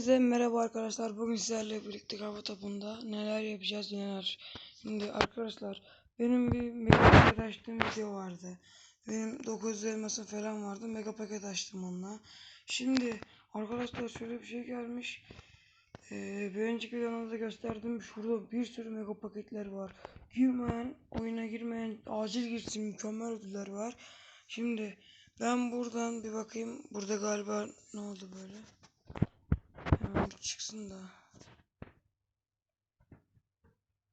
Hepinize merhaba arkadaşlar. Bugün sizlerle birlikte kafa topunda neler yapacağız neler. Şimdi arkadaşlar benim bir mega paket açtığım video vardı. Benim 900 elmasım falan vardı. Mega paket açtım onunla. Şimdi arkadaşlar şöyle bir şey gelmiş. Ee, bir önceki videomda da gösterdim. Şurada bir sürü mega paketler var. Girmeyen, oyuna girmeyen acil girsin mükemmel ödüller var. Şimdi ben buradan bir bakayım. Burada galiba ne oldu böyle? Bir çıksın da.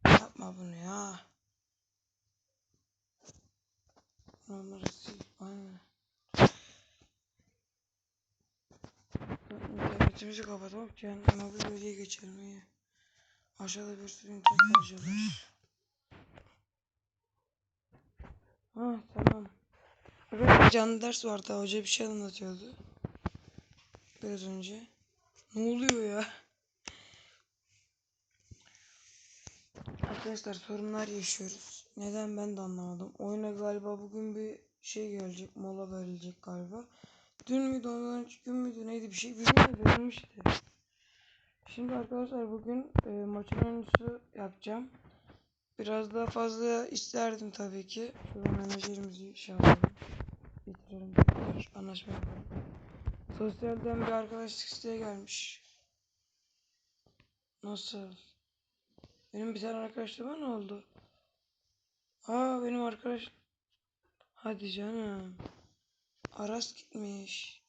Yapma bunu ya. Onları sil. Aynen. İnternetimizi kapatalım ki yani ama bir bölgeye geçelim iyi. Aşağıda bir sürü internet harcıyorlar. Ha tamam. Evet canlı ders vardı. Hoca bir şey anlatıyordu. Biraz önce. Ne oluyor ya? Arkadaşlar sorunlar yaşıyoruz. Neden ben de anlamadım. Oyuna galiba bugün bir şey gelecek. Mola verilecek galiba. Dün müydü ondan önceki gün müydü neydi bir şey bilmiyorum verilmişti. Şimdi arkadaşlar bugün e, maçın öncüsü yapacağım. Biraz daha fazla isterdim tabii ki. Şurada menajerimizi şey yapalım. Bitirelim. Anlaşma yapalım. Sosyalden bir arkadaşlık isteği gelmiş. Nasıl? Benim bir tane arkadaşlığıma ne oldu? Aa benim arkadaş... Hadi canım. Aras gitmiş.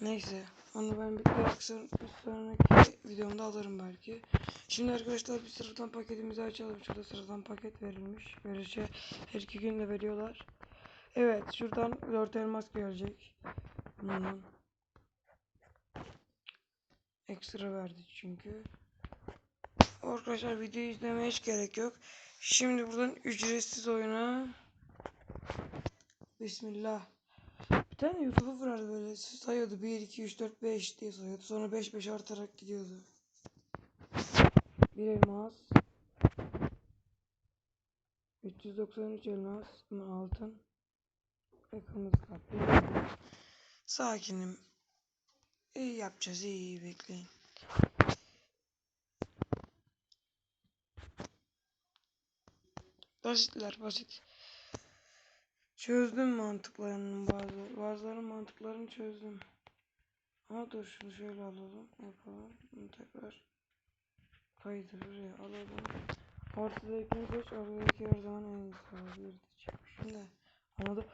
Neyse. Onu ben bir, bir, sonraki videomda alırım belki. Şimdi arkadaşlar bir sıradan paketimizi açalım. Şurada sıradan paket verilmiş. Böylece her iki gün de veriyorlar. Evet şuradan 4 elmas gelecek. Bunun ekstra verdi çünkü. Arkadaşlar videoyu izlemeye hiç gerek yok. Şimdi buradan ücretsiz oyuna Bismillah. Bir tane YouTuber vardı böyle sayıyordu 1 2 3 4 5 diye sayıyordu. Sonra 5 5 artarak gidiyordu. Bir elmas 393 elmas altın ve kırmızı. Sakinim. İyi yapacağız iyi iyi bekleyin. Basitler basit. Çözdüm mantıklarının bazı bazılarının mantıklarını çözdüm. Ama dur şunu şöyle alalım yapalım. Bunu tekrar kaydır buraya alalım. Ortadakini seç ortadaki her zaman en iyisi var. Bir de. Ama da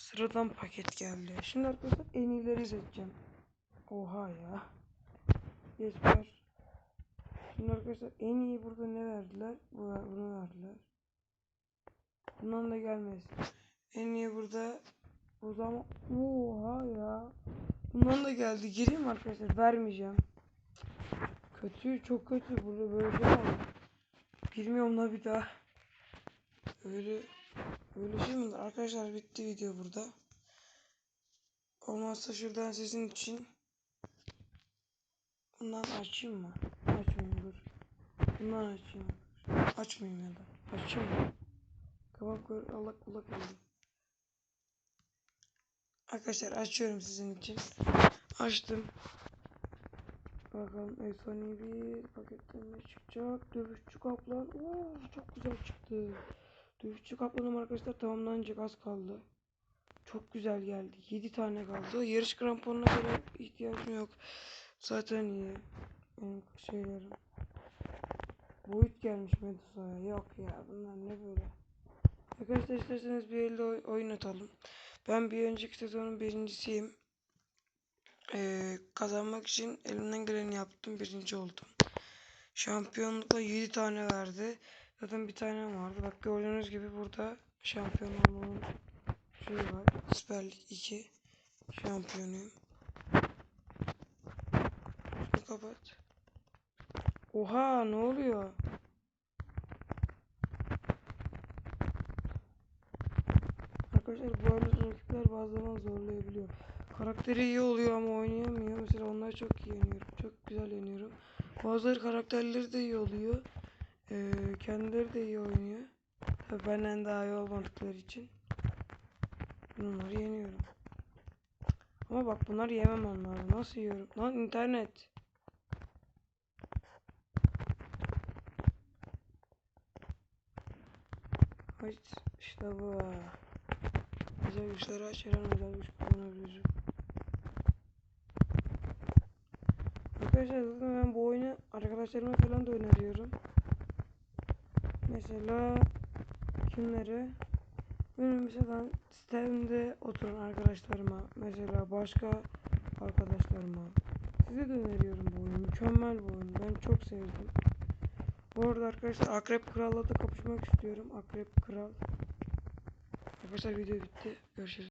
sıradan paket geldi. Şimdi arkadaşlar en iyileri seçeceğim. Oha ya. Geçer. Şimdi arkadaşlar en iyi burada ne verdiler? Bu, bunu verdiler. Bundan da gelmez. En iyi burada burada ama oha ya. Bundan da geldi. Gireyim arkadaşlar? Vermeyeceğim. Kötü çok kötü burada böyle şey var. Bilmiyorum da bir daha. Öyle öyle şey mi? Arkadaşlar bitti video burada. Olmazsa şuradan sizin için bundan açayım mı? Açmayayım dur. Bundan açayım. Açmayayım ya da. Açayım mı? Kabak koy Allah kulak oldu. Arkadaşlar açıyorum sizin için. Açtım. Bakalım efsanevi paketten ne çıkacak? Dövüşçü kaplan. Oo çok güzel çıktı. Dövüşçü kaplanım arkadaşlar tamamlanacak az kaldı. Çok güzel geldi. 7 tane kaldı. Yarış kramponuna göre ihtiyacım yok. Zaten iyi. Benim şeylerim. Boyut gelmiş Medusa'ya. Yok ya bunlar ne böyle. Arkadaşlar isterseniz bir elde oy oyun atalım. Ben bir önceki sezonun birincisiyim. Ee, kazanmak için elimden geleni yaptım. Birinci oldum. Şampiyonlukla 7 tane verdi. Zaten bir tane vardı. Bak gördüğünüz gibi burada şampiyon olmanın şeyi var. Süper Lig 2 şampiyonuyum. Şunu kapat. Oha ne oluyor? Arkadaşlar bu arada rakipler bazen zorlayabiliyor. Karakteri iyi oluyor ama oynayamıyor. Mesela onlar çok iyi yeniyorum. Çok güzel yeniyorum. Bazıları karakterleri de iyi oluyor. Ee, kendileri de iyi oynuyor. Tabii benden daha iyi olmadıkları için. Bunları yeniyorum. Ama bak bunları yemem onları. Nasıl yiyorum? Lan internet. Hayt işte bu. Özel güçleri aç her an özel güç kullanabilirim. Arkadaşlar zaten ben bu oyunu arkadaşlarıma falan da öneriyorum. Mesela kimlere? Benim mesela sitemde oturan arkadaşlarıma, mesela başka arkadaşlarıma. Size de öneriyorum bu oyunu. Mükemmel bir oyun. Ben çok sevdim. Bu arada arkadaşlar Akrep Kral'la da kapışmak istiyorum. Akrep Kral. Arkadaşlar video bitti. Görüşürüz.